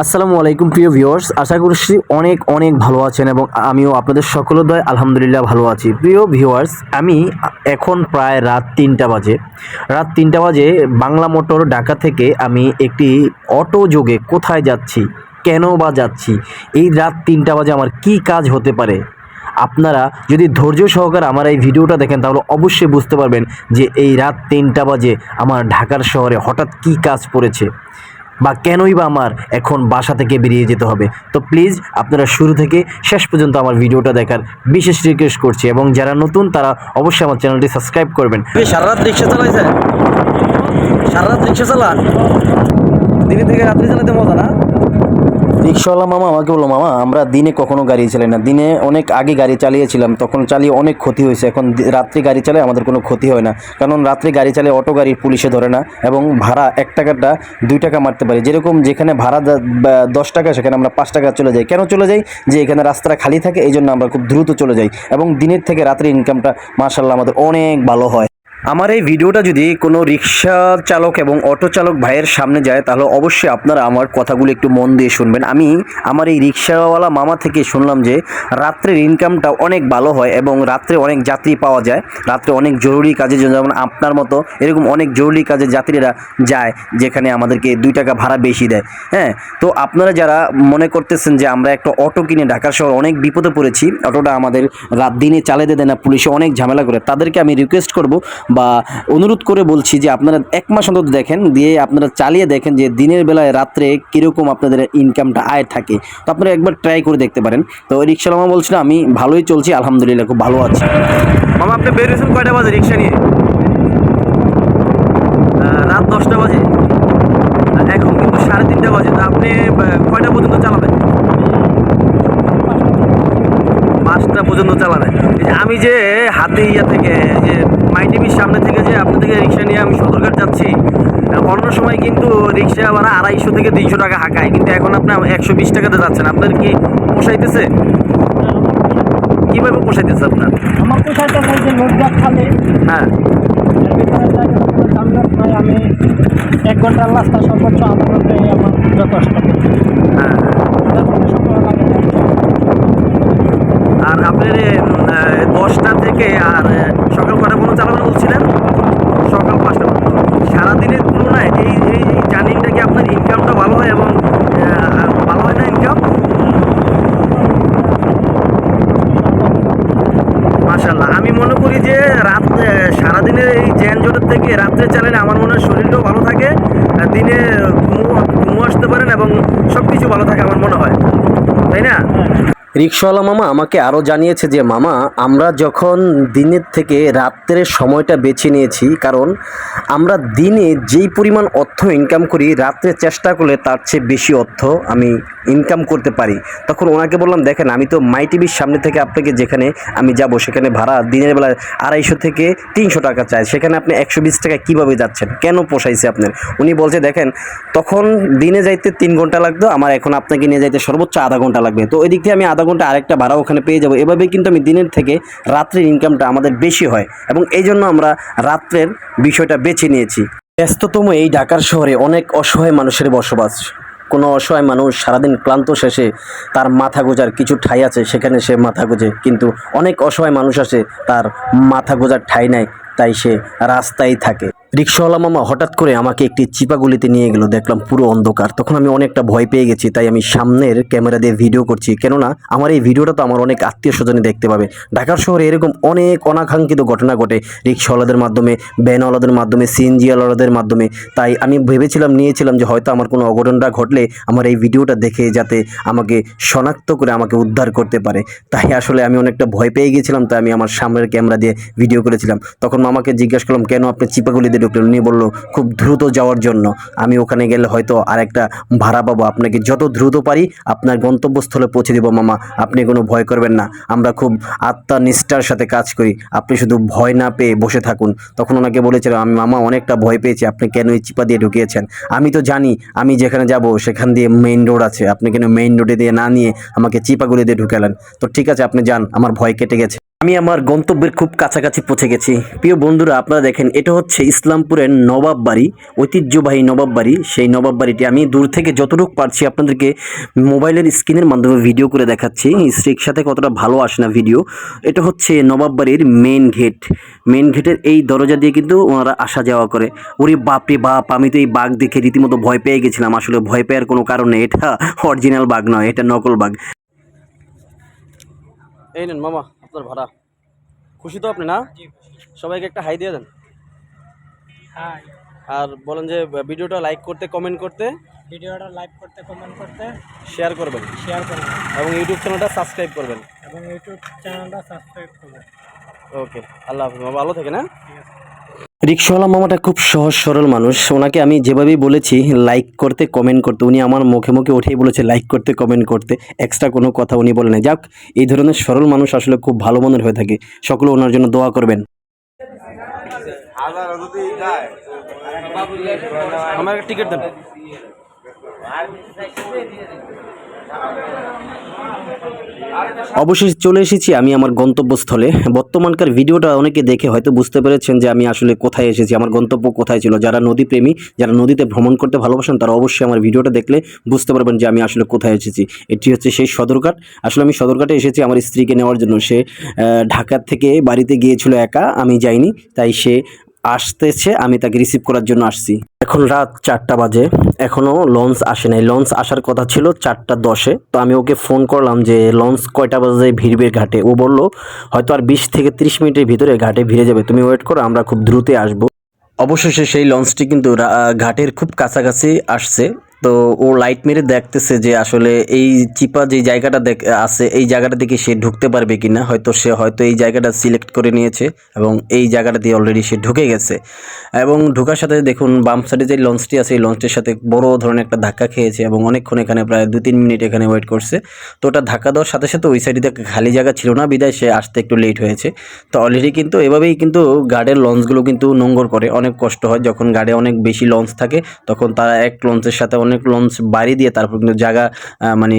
আসসালামু আলাইকুম প্রিয় ভিউয়ার্স, আশা করছি অনেক অনেক ভালো আছেন এবং আমিও আপনাদের সকলের দয় আলহামদুলিল্লাহ ভালো আছি। প্রিয় ভিউয়ার্স, আমি এখন প্রায় রাত তিনটা বাজে। রাত তিনটা বাজে, বাংলা মোটর ঢাকা থেকে আমি একটি অটো যোগে কোথায় যাচ্ছি, কেন বা যাচ্ছি, এই রাত তিনটা বাজে আমার কি কাজ হতে পারে? আপনারা যদি ধৈর্য সহকারে আমার এই ভিডিওটা দেখেন, তাহলে অবশ্যই বুঝতে পারবেন যে এই রাত তিনটা বাজে আমার ঢাকার শহরে হঠাৎ কি কাজ পড়েছে। বা কেনই বা আমার এখন বাসা থেকে বেরিয়ে যেতে হবে। তো প্লিজ আপনারা শুরু থেকে শেষ পর্যন্ত আমার ভিডিওটা দেখার বিশেষ রিকোয়েস্ট করছি এবং যারা নতুন, তারা অবশ্যই আমার চ্যানেলটি সাবস্ক্রাইব করবেন। সারা রাত রিক্সা চালাইছে সারা রাত রিক্সা চালান? দিনে থেকে রাত্রি চালাতে মজা না? রিক্সাওয়ালা মামা আমাকে বলল, মামা, আমরা দিনে কখনো গাড়ি চালাই না। দিনে অনেক আগে গাড়ি চালিয়েছিলাম, তখন চালিয়ে অনেক ক্ষতি হয়েছে। এখন রাত্রে গাড়ি চালায় আমাদের কোনো ক্ষতি হয় না। কারণ রাত্রে গাড়ি চালিয়ে অটো গাড়ি পুলিশে ধরে না এবং ভাড়া এক টাকাটা দুই টাকা মারতে পারি। যেরকম যেখানে ভাড়া দশ টাকা, সেখানে আমরা পাঁচ টাকা চলে যাই। কেন চলে যাই? যে এখানে রাস্তাটা খালি থাকে এই জন্য আমরা খুব দ্রুত চলে যাই। এবং দিনের থেকে রাত্রে ইনকামটা মার্শাল্লাহ আমাদের অনেক ভালো হয়। আমার এই ভিডিওটা যদি কোনো রিক্সা চালক এবং অটো চালক ভাইয়ের সামনে যায়, তাহলে অবশ্যই আপনারা আমার কথাগুলো একটু মন দিয়ে শুনবেন। আমি আমার এই রিক্সাওয়ালা মামা থেকে শুনলাম যে রাত্রের ইনকামটা অনেক ভালো হয় এবং রাত্রে অনেক যাত্রী পাওয়া যায়। রাত্রে অনেক জরুরি কাজে যেমন আপনার মতো এরকম অনেক জরুরি কাজে যাত্রীরা যায়, যেখানে আমাদেরকে দুই টাকা ভাড়া বেশি দেয়। হ্যাঁ তো আপনারা যারা মনে করতেছেন যে আমরা একটা অটো কিনে ঢাকার শহর অনেক বিপদে পড়েছি, অটোটা আমাদের রাত দিনে চালাতে দেয় না, পুলিশে অনেক ঝামেলা করে, তাদেরকে আমি রিকোয়েস্ট করব বা অনুরোধ করে বলছি যে আপনারা এক মাস অন্তত দেখেন, দিয়ে আপনারা চালিয়ে দেখেন যে দিনের বেলায় রাত্রে কীরকম আপনাদের ইনকামটা আয় থাকে। তো আপনারা একবার ট্রাই করে দেখতে পারেন। তো রিক্সালামা বলছিল, আমি ভালোই চলছি, আলহামদুলিল্লাহ, খুব ভালো আছি। মামা, আপনি বেরিয়েছেন কয়টা বাজে রিক্সা নিয়ে? রাত দশটা বাজে। এখন কিন্তু সাড়ে তিনটা বাজে, তা আপনি কয়টা পর্যন্ত চালাবেন? পাঁচটা পর্যন্ত চালাবেন। আমি যে হাতে ইয়া থেকে যে মাই টিভির সামনে থেকে যে আপনার থেকে রিক্সা নিয়ে আমি সদরঘাট যাচ্ছি আহ, অন্য সময় কিন্তু আবার আড়াইশো থেকে তিনশো টাকা হাঁকায় কিন্তু এখন আপনি একশো বিশ টাকাতে যাচ্ছেন। আপনার কি পোষাইতেছে? কীভাবে পোষাইতেছে আপনার? আমার যে খালে। হ্যাঁ। আমি এক ঘণ্টার রাস্তা সর্বোচ্চ আমার যথেষ্ট হ্যাঁ তার মধ্যে সময় লাগে না। আর আপনার এ, উম, আহ, দশটা থেকে আর আহ, সকাল কটা পর্যন্ত চালাবেন বলছিলেন সকাল পাঁচটা পর্যন্ত সারাদিনের তুলনায় এই এই জার্নিংটা কি আপনার ইনকামটা ভালো হয় এবং আহ, ভালো হয় না ইনকাম মাশাল্লাহ আমি মনে করি যে রাত সারাদিনের এই যানজটের থেকে রাত্রে চালালে আমার মনে হয় শরীরটাও ভালো থাকে দিনে ঘুমো ঘুমো আসতে পারেন এবং সব কিছু ভালো থাকে আমার মনে হয়। তাই না? রিক্সাওয়ালা মামা আমাকে আরও জানিয়েছে যে, মামা, আমরা যখন দিনের থেকে রাত্রের সময়টা বেছে নিয়েছি, কারণ আমরা দিনে যেই পরিমাণ অর্থ ইনকাম করি, রাত্রে চেষ্টা করলে তার চেয়ে বেশি অর্থ আমি ইনকাম করতে পারি। তখন ওনাকে বললাম, দেখেন, আমি তো মাই টিভির সামনে থেকে আপনাকে যেখানে আমি যাব, সেখানে ভাড়া দিনের বেলা আড়াইশো থেকে তিনশো টাকা চাই। সেখানে আপনি একশো বিশ টাকা কীভাবে যাচ্ছেন? কেন পোষাইছে আপনার? উনি বলছে, দেখেন, তখন দিনে যাইতে তিন ঘণ্টা লাগতো, আমার এখন আপনাকে নিয়ে যাইতে সর্বোচ্চ আধা ঘণ্টা লাগবে। তো ওই দিক থেকে আমি আধা ঘণ্টা আরেকটা ভাড়া ওখানে পেয়ে যাব। এভাবেই কিন্তু আমি দিনের থেকে রাত্রের ইনকামটা আমাদের বেশি হয় এবং এই জন্য আমরা রাত্রের বিষয়টা বেছে নিয়েছি। ব্যস্ততম এই ঢাকার শহরে অনেক অসহায় মানুষের বসবাস। কোনো অসহায় মানুষ সারাদিন ক্লান্ত শেষে তার মাথা গোজার কিছু ঠাই আছে, সেখানে সে মাথা গোজে। কিন্তু অনেক অসহায় মানুষ আছে, তার মাথা গোজার ঠাই নাই, তাই সে রাস্তায় থাকে। রিক্সাওয়ালা মামা হঠাৎ করে আমাকে একটি চিপাগুলিতে নিয়ে গেল, দেখলাম পুরো অন্ধকার। তখন আমি অনেকটা ভয় পেয়ে গেছি, তাই আমি সামনের ক্যামেরা দিয়ে ভিডিও করছি। কেননা, আমার এই ভিডিওটা তো আমার অনেক আত্মীয় স্বজনই দেখতে পাবে। ঢাকার শহরে এরকম অনেক অনাকাঙ্ক্ষিত ঘটনা ঘটে। রিক্সাওয়ালাদের মাধ্যমে, ভ্যানওয়ালাদের মাধ্যমে, সিএনজিওয়ালাদের মাধ্যমে। তাই আমি ভেবেছিলাম, নিয়েছিলাম যে হয়তো আমার কোনো অঘটনটা ঘটলে আমার এই ভিডিওটা দেখে যাতে আমাকে শনাক্ত করে আমাকে উদ্ধার করতে পারে। তাই আসলে আমি অনেকটা ভয় পেয়ে গেছিলাম, তাই আমি আমার সামনের ক্যামেরা দিয়ে ভিডিও করেছিলাম। তখন মামাকে জিজ্ঞেস করলাম, কেন আপনি চিপাগুলিতে ঢুকলেন উনি বলল, খুব দ্রুত যাওয়ার জন্য। আমি ওখানে গেলে হয়তো আর একটা ভাড়া পাবো। আপনাকে যত দ্রুত পারি আপনার গন্তব্যস্থলে পৌঁছে দেবো মামা। আপনি কোনো ভয় করবেন না। আমরা খুব আত্মা নিষ্ঠার সাথে কাজ করি। আপনি শুধু ভয় না পেয়ে বসে থাকুন। তখন ওনাকে বলেছিলাম আমি মামা অনেকটা ভয় পেয়েছি। আপনি কেন এই চিপা দিয়ে ঢুকিয়েছেন? আমি তো জানি। আমি যেখানে যাব সেখান দিয়ে মেইন রোড আছে। আপনি কেন মেইন রোডে দিয়ে না নিয়ে আমাকে চিপাগুলি দিয়ে ঢুকালেন? তো ঠিক আছে, আপনি যান। আমার ভয় কেটে গেছে। আমি আমার গন্তব্যের খুব কাছাকাছি পৌঁছে গেছি। প্রিয় বন্ধুরা, আপনারা দেখেন, এটা হচ্ছে ইসলামপুরের নবাব বাড়ি, ঐতিহ্যবাহী নবাব বাড়ি। সেই নবাব বাড়িটি আমি দূর থেকে যতটুকু পারছি আপনাদেরকে মোবাইলের স্ক্রিনের মাধ্যমে ভিডিও করে দেখাচ্ছি। রিক্সাতে কতটা ভালো আসে না ভিডিও। এটা হচ্ছে নবাব বাড়ির মেন গেট মেন গেটের এই দরজা দিয়ে কিন্তু ওনারা আসা যাওয়া করে। ওরে বাপরে বাপ, আমি তো এই বাঘ দেখে রীতিমতো ভয় পেয়ে গেছিলাম। আসলে ভয় পেয়ার কোনো কারণ এটা অরিজিনাল বাঘ নয়, এটা নকল বাঘ। এই নেন, মামা। আপনার ভাড়া। খুশি তো আপনি না? সবাইকে একটা হাই দিয়ে দেন। হ্যাঁ আর বলেন যে ভিডিওটা লাইক করতে কমেন্ট করতে ভিডিওটা লাইক করতে কমেন্ট করতে শেয়ার করবেন। শেয়ার করবেন। এবং ইউটিউব চ্যানেলটা সাবস্ক্রাইব করবেন। এবং ইউটিউব চ্যানেলটা সাবস্ক্রাইব করবেন। ওকে আল্লাহ হাফিজ। ভালো থাকে না আছে রিক্সাওয়ালা মামাটা খুব সহজ, সরল মানুষ। ওনাকে আমি যেভাবেই বলেছি লাইক করতে কমেন্ট করতে, উনি আমার মুখে মুখে উঠেই বলেছে লাইক করতে কমেন্ট করতে। এক্সট্রা কোনো কথা উনি বলে না যাক, এই ধরনের সরল মানুষ আসলে খুব ভালো মনের হয়ে থাকে। সকলে ওনার জন্য দোয়া করবেন। আমার টিকিট দেন। অবশেষে চলে এসেছি আমি আমার গন্তব্যস্থলে। বর্তমানকার ভিডিওটা অনেকে দেখে হয়তো বুঝতে পেরেছেন যে আমি আসলে কোথায় এসেছি আমার গন্তব্য কোথায় ছিল। যারা নদী প্রেমী যারা নদীতে ভ্রমণ করতে ভালোবাসেন তারা অবশ্যই আমার ভিডিওটা দেখলে বুঝতে পারবেন যে আমি আসলে কোথায় এসেছি। এটি হচ্ছে সেই সদরঘাট। আসলে আমি সদরঘাটে এসেছি আমার স্ত্রীকে নেওয়ার জন্য। সে আহ, ঢাকা থেকে বাড়িতে গিয়েছিল একা আমি যাইনি। তাই সে আসতেছে আমি তাকে রিসিভ করার জন্য আসছি। এখন রাত চারটা বাজে। এখনও লঞ্চ আসে নাই। লঞ্চ আসার কথা ছিল চারটা দশে। তো আমি ওকে ফোন করলাম যে, লঞ্চ কয়টা বাজে ভিড়বে ঘাটে? ও বলল, হয়তো আর বিশ থেকে তিরিশ মিনিটের ভিতরে ঘাটে ভিড়ে যাবে। তুমি ওয়েট করো, আমরা খুব দ্রুতই আসব। অবশেষে সেই লঞ্চটি কিন্তু ঘাটের খুব কাছাকাছি আসছে। তো ও লাইট মেরে দেখতেছে যে আসলে এই চিপা যে জায়গাটা দেখ, আছে, এই জায়গাটা দিকে সে ঢুকতে পারবে কিনা। হয়তো সে হয়তো এই জায়গাটা সিলেক্ট করে নিয়েছে এবং এই জায়গাটা দিয়ে অলরেডি সে ঢুকে গেছে। এবং ঢোকার সাথে দেখুন বাম সাইডে যে লঞ্চটি আছে, এই লঞ্চটির সাথে বড় ধরনের একটা ধাক্কা খেয়েছে এবং অনেকক্ষণ এখানে প্রায় দু তিন মিনিট এখানে ওয়েট করছে। তো ওটা ধাক্কা দেওয়ার সাথে সাথে ওই সাইডে খালি জায়গা ছিল না, বিদায় সে আসতে একটু লেট হয়েছে। তো অলরেডি কিন্তু এভাবেই কিন্তু গার্ডের লঞ্চগুলো কিন্তু নোংর করে, অনেক কষ্ট হয়। যখন গাড়ে অনেক বেশি লঞ্চ থাকে, তখন তারা এক লঞ্চের সাথে অনেক লঞ্চ বাড়ি দিয়ে তারপর কিন্তু জায়গা মানে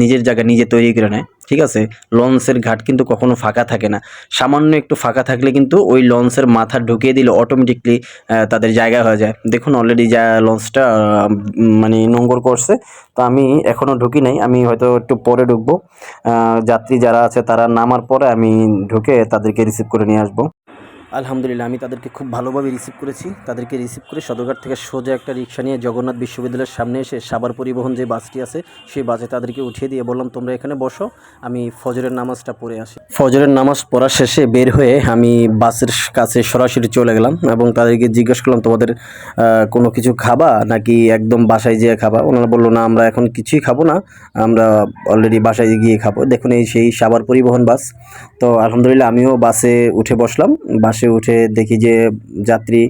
নিজের জায়গা নিজে তৈরি করে নেয়, ঠিক আছে? লঞ্চের ঘাট কিন্তু কখনো ফাঁকা থাকে না। সামান্য একটু ফাঁকা থাকলে কিন্তু ওই লঞ্চের মাথা ঢুকিয়ে দিলে অটোমেটিকলি তাদের জায়গা হয়ে যায়। দেখুন অলরেডি যা লঞ্চটা মানে নোংর করছে, তো আমি এখনও ঢুকি নাই। আমি হয়তো একটু পরে ঢুকবো। যাত্রী যারা আছে তারা নামার পরে আমি ঢুকে তাদেরকে রিসিভ করে নিয়ে আসব। আলহামদুলিল্লাহ, আমি তাদেরকে খুব ভালোভাবে রিসিভ করেছি। তাদেরকে রিসিভ করে সদরঘাট থেকে সোজা একটা রিক্সা নিয়ে জগন্নাথ বিশ্ববিদ্যালয়ের সামনে এসে সাবার পরিবহন যে বাসটি আছে, সেই বাসে তাদেরকে উঠিয়ে দিয়ে বললাম, তোমরা এখানে বসো, আমি ফজরের নামাজটা পড়ে আসি। ফজরের নামাজ পড়া শেষে বের হয়ে আমি বাসের কাছে সরাসরি চলে গেলাম এবং তাদেরকে জিজ্ঞেস করলাম, তোমাদের কোনো কিছু খাবা? নাকি একদম বাসায় যেয়ে খাবা? ওনারা বলল, না, আমরা এখন কিছুই খাব না, আমরা অলরেডি বাসায় গিয়ে খাব। দেখুন, এই সেই সাবার পরিবহন বাস। তো আলহামদুলিল্লাহ, আমিও বাসে উঠে বসলাম। বাসে উঠে দেখি যে যাত্রী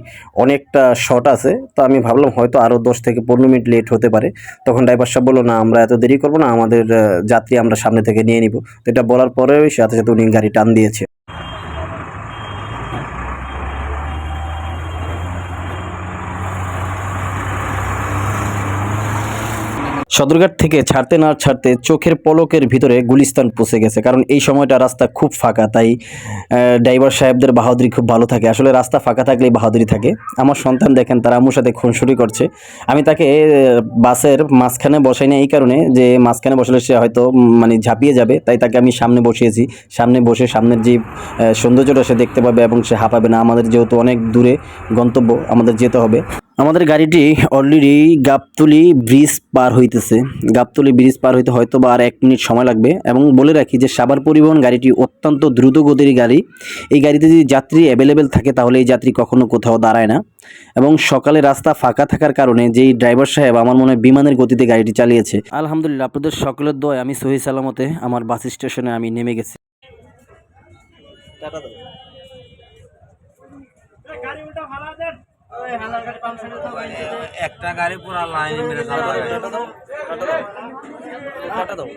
অনেকটা শর্ট আছে। তো আমি ভাবলাম হয়তো আরও দশ থেকে পনেরো মিনিট লেট হতে পারে। তখন ড্রাইভার সাহেব বলল, না, আমরা এত দেরি করব না, আমাদের যাত্রী আমরা সামনে থেকে নিয়ে নিব। তো এটা বলার পরেও সাথে সাথে উনি গাড়ি টান দিয়েছে। সদরঘাট থেকে ছাড়তে না ছাড়তে চোখের পলকের ভিতরে গুলিস্তান পৌঁছে গেছে। কারণ এই সময়টা রাস্তা খুব ফাঁকা, তাই ড্রাইভার সাহেবদের বাহাদুরি খুব ভালো থাকে। আসলে রাস্তা ফাঁকা থাকলেই বাহাদুরি থাকে। আমার সন্তান দেখেন, তারা আমার সাথে খুনসুরি করছে। আমি তাকে বাসের মাঝখানে বসাই না এই কারণে যে মাঝখানে বসলে সে হয়তো মানে ঝাঁপিয়ে যাবে। তাই তাকে আমি সামনে বসিয়েছি। সামনে বসে সামনের যে সৌন্দর্যটা সে দেখতে পাবে এবং সে হাঁপাবে না। আমাদের যেহেতু অনেক দূরে গন্তব্য, আমাদের যেতে হবে। আমাদের গাড়িটি অলরেডি গাবতলি ব্রিজ পার হইতেছে। গাবতলি ব্রিজ পার হইতে হয়তো বা আর এক মিনিট সময় লাগবে এবং বলে রাখি যে সাবার পরিবহন গাড়িটি অত্যন্ত দ্রুত গতির গাড়ি। এই গাড়িতে যদি যাত্রী অ্যাভেলেবেল থাকে তাহলে এই যাত্রী কখনো কোথাও দাঁড়ায় না এবং সকালে রাস্তা ফাঁকা থাকার কারণে যেই ড্রাইভার সাহেব আমার মনে হয় বিমানের গতিতে গাড়িটি চালিয়েছে। আলহামদুলিল্লাহ, আপনাদের সকলের দয় আমি সহি সালামতে আমার বাস স্টেশনে আমি নেমে গেছি টাটা দাও একটা গাড়ি পুরা লাইন মেরে দাও। টাটা দাও।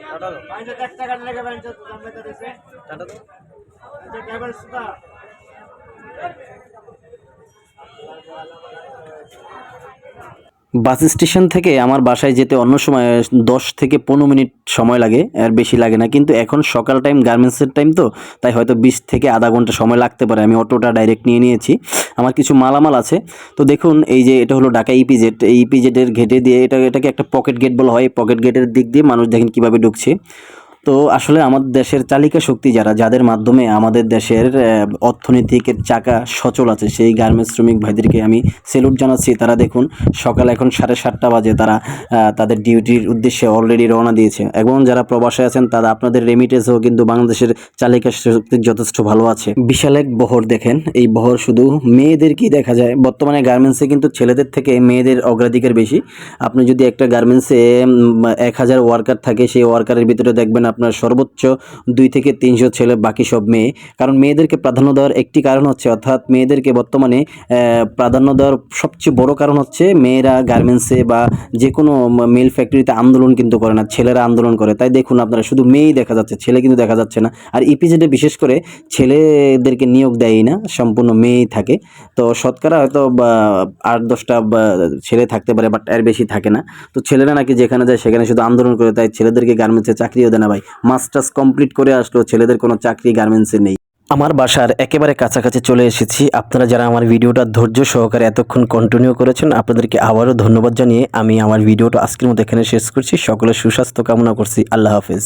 বাস স্টেশন থেকে আমার বাসায় যেতে অন্য সময় দশ থেকে পনেরো মিনিট সময় লাগে, আর বেশি লাগে না। কিন্তু এখন সকাল টাইম গার্মেন্টসের টাইম তো, তাই হয়তো বিশ থেকে আধা ঘণ্টা সময় লাগতে পারে। আমি অটোটা ডাইরেক্ট নিয়ে নিয়েছি। আমার কিছু মালামাল আছে। তো দেখুন, এই যে এটা হলো ঢাকা ইপিজেড এই ইপিজেডের ঘেটে দিয়ে এটা, এটাকে একটা পকেট গেট বলা হয়। পকেট গেটের দিক দিয়ে মানুষ দেখেন কীভাবে ঢুকছে। তো আসলে আমাদের দেশের চালিকা শক্তি যারা যাদের মাধ্যমে আমাদের দেশের আহ, অর্থনৈতিকের চাকা সচল আছে সেই গার্মেন্টস শ্রমিক ভাইদেরকে আমি সেলুট জানাচ্ছি। তারা দেখুন সকাল এখন সাড়ে সাতটা বাজে তারা তাদের ডিউটির উদ্দেশ্যে অলরেডি রওনা দিয়েছে। এবং যারা প্রবাসে আছেন তারা আপনাদের রেমিটেন্সও কিন্তু বাংলাদেশের চালিকা শক্তি যথেষ্ট ভালো আছে। বিশাল এক বহর দেখেন এই বহর শুধু মেয়েদেরকেই দেখা যায় বর্তমানে গার্মেন্টসে কিন্তু ছেলেদের থেকে মেয়েদের অগ্রাধিকার বেশি। আপনি যদি একটা গার্মেন্টসে এক হাজার ওয়ার্কার থাকে সেই ওয়ার্কারের ভিতরে দেখবেন আপনার সর্বোচ্চ দুই থেকে তিনশো ছেলে বাকি সব মেয়ে। কারণ মেয়েদেরকে প্রাধান্য দেওয়ার একটি কারণ হচ্ছে, অর্থাৎ মেয়েদেরকে বর্তমানে প্রাধান্য দেওয়ার সবচেয়ে বড় কারণ হচ্ছে মেয়েরা গার্মেন্টসে বা যে কোনো মেল ফ্যাক্টরিতে আন্দোলন কিন্তু করে না, ছেলেরা আন্দোলন করে। তাই দেখুন আপনারা, শুধু মেয়েই দেখা যাচ্ছে, ছেলে কিন্তু দেখা যাচ্ছে না। আর ইপিজেডে বিশেষ করে ছেলেদেরকে নিয়োগ দেয়ই না, সম্পূর্ণ মেয়েই থাকে। তো শতকরা হয়তো আট দশটা ছেলে থাকতে পারে বাট এর বেশি থাকে না। তো ছেলেরা নাকি যেখানে যায় সেখানে শুধু আন্দোলন করে, তাই ছেলেদেরকে গার্মেন্টসে চাকরিও দেয় না ভাই। মাস্টার্স কমপ্লিট করে আসলো, ছেলেদের কোনো চাকরি গার্মেন্টসে নেই। আমার বাসার একেবারে কাছাকাছি চলে এসেছি। আপনারা যারা আমার ভিডিওটা ধৈর্য সহকারে এতক্ষণ কন্টিনিউ করেছেন, আপনাদেরকে আবারও ধন্যবাদ জানিয়ে আমি আমার ভিডিওটা আজকের মতো এখানে শেষ করছি। সকলের সুস্বাস্থ্য কামনা করছি। আল্লাহ হাফেজ।